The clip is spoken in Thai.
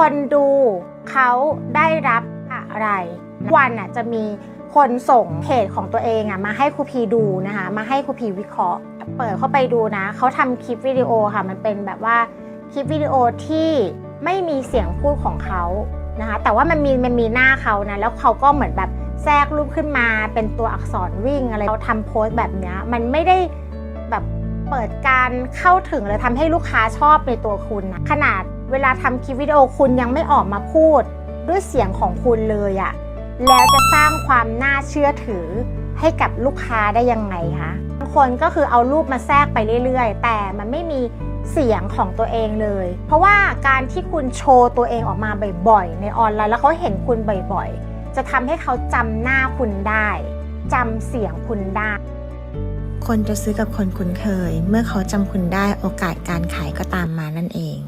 คนดูเขาได้รับอะไร วันอะจะมีคนส่งเพจของตัวเองอะมาให้ครูพีดูนะคะ มาให้ครูพีวิเคราะห์ เปิดเข้าไปดูนะ เขาทำคลิปวิดีโอค่ะ มันเป็นแบบว่าคลิปวิดีโอที่ไม่มีเสียงพูดของเขานะคะ แต่ว่ามันมีมันมีหน้าเขานะ แล้วเขาก็เหมือนแบบแทรกรูปขึ้นมาเป็นตัวอักษรวิ่งอะไรเราทำโพสต์แบบนี้มันไม่ได้แบบเปิดการเข้าถึงหรือทำให้ลูกค้าชอบในตัวคุณนะขนาด เวลาทำคลิปวิดีโอคุณยังไม่ออกมาพูด ด้วยเสียงของคุณเลยอะแล้วจะสร้างความน่าเชื่อถือให้กับลูกค้าได้ยังไงคะบางคนก็คือเอารูปมาแทรกไปเรื่อยๆ แต่มันไม่มีเสียงของตัวเองเลย เพราะว่าการที่คุณโชว์ตัวเองออกมาบ่อยๆ ในออนไลน์แล้วเขาเห็นคุณบ่อยๆ จะทำให้เขาจำหน้าคุณได้จำเสียงคุณได้ คนจะซื้อกับคนคุ้นเคย เมื่อเขาจำคุณได้โอกาสการขายก็ตามมานั่นเอง